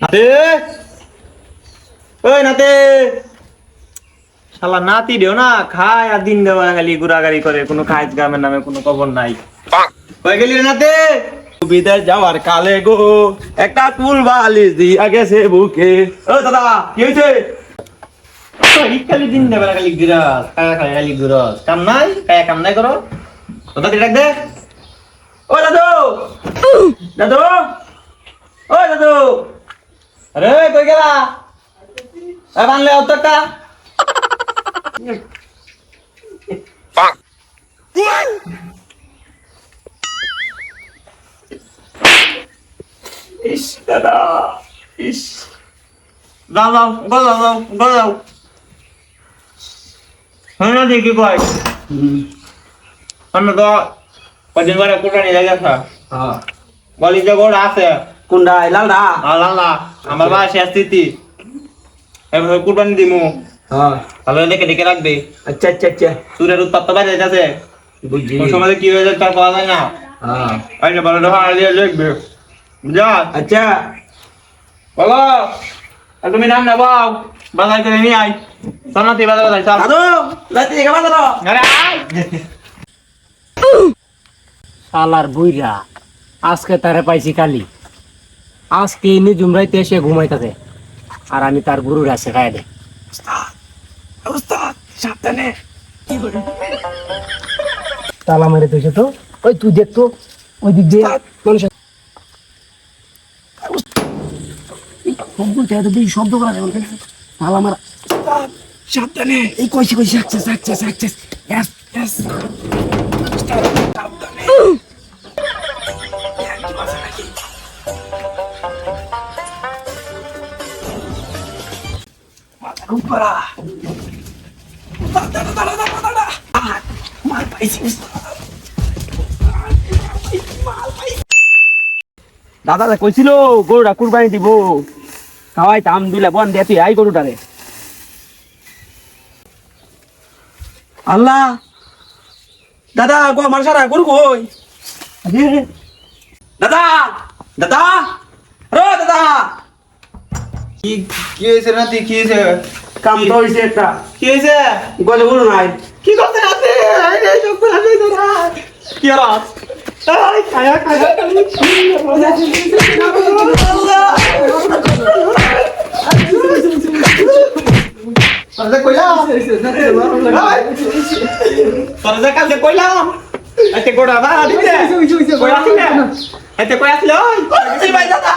নাতে। ওই নাতে। শালা নাতি দেও না, খায় আর দিন দেওয়া খালি ঘোরাঘুরি করে, কোনো কাজ গ্রামের নামে কোনো খবর নাই। কই গেলি নাতে? বিদেশ যাওয়ার কালে গো, একটা কুল বালিশ দিয়া গেছে বুকে। ও দাদা, কি হয়েছে কাম নাই? কায়া কাম নাই করো। দে। ও দাদু! দাদু! ও দাদু! আরে কই গেলা? এ বানলে অতটা ইস দাদা ইস যাও যাও গো যাও যাও গো যাও হ্যাঁ না দেখি কয়? আমি তো কদিন করে কুটানি লেগেছে হ্যাঁ। গলি যে গোড় আছে। কোনটা লালদা। আল্লাহ আমার বা শেষ স্থিতি এবার কুরবানি দিমু। হ্যাঁ। তাহলে দেখে দেখে রাখবে। আচ্ছা আচ্ছা আচ্ছা। সুরের উৎপাত তো বাইরে যাচ্ছে বুঝছি। কোন সময় কি হয়ে যায় তার পাওয়া যায় না। হ্যাঁ। আই না বলো দেখা আলিয়ে দেখবে। যা। আচ্ছা। বলো আর তুমি নাম না বাও বাজার করে নিয়ে আই সামনাতি বাজার বাজার চল। দাদু লাতি দেখা দাদু আরে বুইরা আজকে তারে পাইছি কালি। আজকে ইনি জুমরাইতে এসে ঘুমাইতাছে। আর আমি তার গুরুর আছে খাই দে সাবধানে। তালা মেরে দিয়েছে তো। ওই তুই দেখতো ওই দিক দিয়ে। মানুষ শব্দ এত বেশি শব্দ করা যাবে তালা মারা সাবধানে এই কইছি কইছি success success success yes yes দাদা দাদা দাদা দাদা মার পাইছি দাদা কইছিল গরুটা কুরবানি দিব। খাওয়াই তাম দিলে বন দিয়ে তুই আই গরুটারে। আল্লাহ। দাদা গো আমার সারা গরু কই? দাদা দাদা। কি কি হয়েছে নাতি কি হয়েছে? কাম তো হইছে একটা। কি হয়েছে? গলে গরু নাই। কি করতে ধরা কি আর খায়া খায়া। তোরা কইলাম কালকে কইলাম এতে গোড়া বা দিতে। কই আসলে এতে কই আসলে? ওই ভাই দাদা।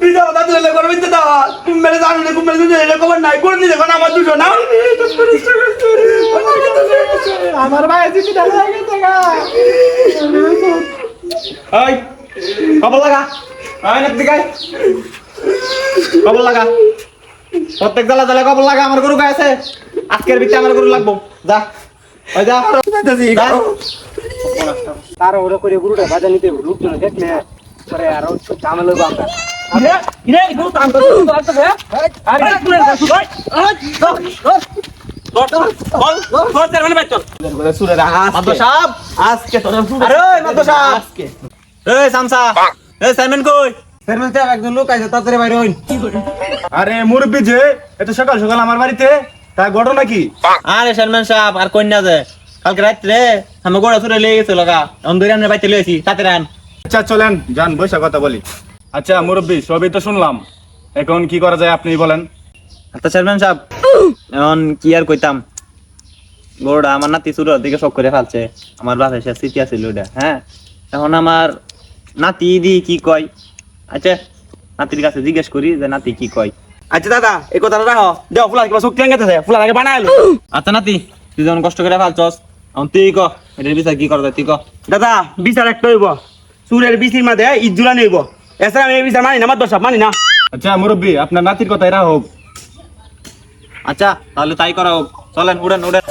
তুই যাও দাদু এলে করবি তো দাও কুম্বেলে জানো না কুম্বেলে দুজন এলে খবর নাই। করে দিলে কোন আমার দুটো আমার ভাই দিতে দাঁড়া গেছে। গা। কবল লাগা? প্রত্যেক জ্বালা জ্বালা কবল লাগা আমার গরু গাইছে আজকের ভিতরে আমার গরু লাগবো। যা। ওই যা। তার ওরা করে গুরুটা বাজা নিতে লোকজন দেখলে পরে আর ঝামেলা আমরা। আরে কুলের কাছে ভাই মাদ্দো সাহেব আজকে তোর আরে ওই মাদ্দো সাহেব এই সামসা এই সাইমন কই সাইমন সাহেব একজন লোক আইছে তাড়াতাড়ি আরে মুরব্বী যে এত সকাল সকাল আমার বাড়িতে তা ঘটনা কি আরে সালমান সাহেব আর কন্যা যে কালকে রাত্রে আমি গোড়া চুরে লিয়ে গেছিল গা অন্ধরে আমি বাইতে লিয়েছি তাতে রান আচ্ছা চলেন যান বৈশা কথা বলি আচ্ছা মুরব্বী সবই তো শুনলাম। এখন কি করা যায় আপনি বলেন। আচ্ছা সালমান সাহেব এখন কি আর কইতাম? গোড়া আমার নাতি চুরের দিকে শখ করে ফেলছে। আমার বাসায় সে স্মৃতি আছিল ওটা হ্যাঁ? এখন আমার নাতি দি কি কয়? আচ্ছা নাতির কাছে জিজ্ঞেস করি যে নাতি কি কয়? আচ্ছা দাদা এই কথাটা রাখো। দেও ফুলার কিবা শক্তি আনগেছে ফুলার আগে বানাইলো আচ্ছা নাতি তুই যখন কষ্ট করে ফেলছস এখন তুই ক এটার বিচার কি করা যায় তুই ক। দাদা বিচার একটা হইব। সুরের বিচির মাঝে ইজ্জুলা নেইব এছাড়া আমি এই বিচার আমার দশ মানি না। আচ্ছা মুরব্বী, আপনার নাতির কথা এরা হোক। আচ্ছা তাহলে তাই করা হোক। চলেন, উড়েন উড়েন।